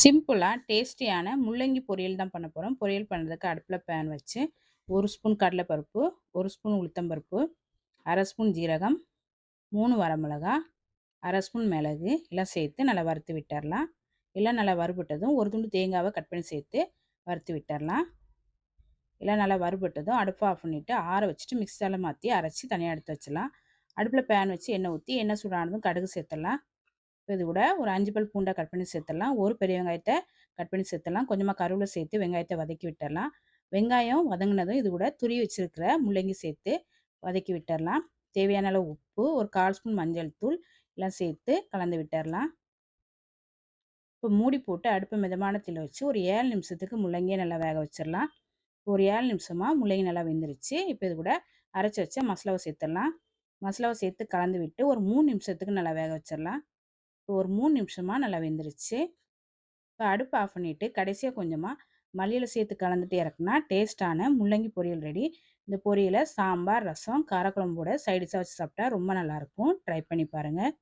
சிம்பிளாக டேஸ்டியான முள்ளங்கி பொரியல் தான் பண்ண போகிறோம் பொரியல் பண்ணுறதுக்கு அடுப்பில் பேன் வச்சு ஒரு ஸ்பூன் கடலைப்பருப்பு ஒரு ஸ்பூன் உளுத்தம்பருப்பு அரை ஸ்பூன் ஜீரகம் மூணு வரமிளகா அரை ஸ்பூன் மிளகு எல்லாம் சேர்த்து நல்லா வறுத்து விட்டுறலாம். எல்லாம் நல்லா வறுபட்டதும் ஒரு துண்டு தேங்காவை கட் பண்ணி சேர்த்து வறுத்து விட்டுறலாம். எல்லாம் நல்லா வறுபட்டதும் அடுப்பை ஆஃப் பண்ணிவிட்டு ஆற வச்சுட்டு மிக்சரில் மாற்றி அரைச்சி தனியாக எடுத்து வச்சிடலாம். அடுப்பில் பேன் வச்சு எண்ணெய் ஊற்றி எண்ணெய் சூடானதும் கடுகு சேர்த்துடலாம். இது கூட ஒரு அஞ்சு பல் பூண்டை கட் பண்ணி சேர்த்துடலாம். ஒரு பெரிய வெங்காயத்தை கட் பண்ணி சேர்த்துடலாம். கொஞ்சமாக கருவில் சேர்த்து வெங்காயத்தை வதக்கி விட்டுடலாம். வெங்காயம் வதங்கினதும் இது கூட துரி வச்சுருக்கிற முள்ளங்கி சேர்த்து வதக்கி விட்டுடலாம். தேவையான அளவு உப்பு ஒரு கால் ஸ்பூன் மஞ்சள் தூள் எல்லாம் சேர்த்து கலந்து விட்டுடலாம். இப்போ மூடி போட்டு அடுப்பு மிதமான தீல வச்சு ஒரு ஏழு நிமிஷத்துக்கு முள்ளங்கியை நல்லா வேக வச்சிடலாம். ஒரு ஏழு நிமிஷமாக முள்ளங்கி நல்லா வெந்துருச்சு. இப்போ இது கூட அரைச்சி வச்ச மசாலாவை சேர்த்துடலாம். மசாலாவை சேர்த்து கலந்து விட்டு ஒரு மூணு நிமிஷத்துக்கு நல்லா வேக வச்சிடலாம். இப்போ ஒரு மூணு நிமிஷமாக நல்லா வெந்துருச்சு. இப்போ அடுப்பு ஆஃப் பண்ணிவிட்டு கடைசியாக கொஞ்சமாக மல்லியில் சேர்த்து கலந்துட்டு இறக்குனா டேஸ்ட்டான முள்ளங்கி பொரியல் ரெடி இந்த பொரியலை சாம்பார் ரசம் காரக்குழம்போட சைடிஷாக வச்சு சாப்பிட்டா ரொம்ப நல்லாயிருக்கும் ட்ரை பண்ணி பாருங்கள்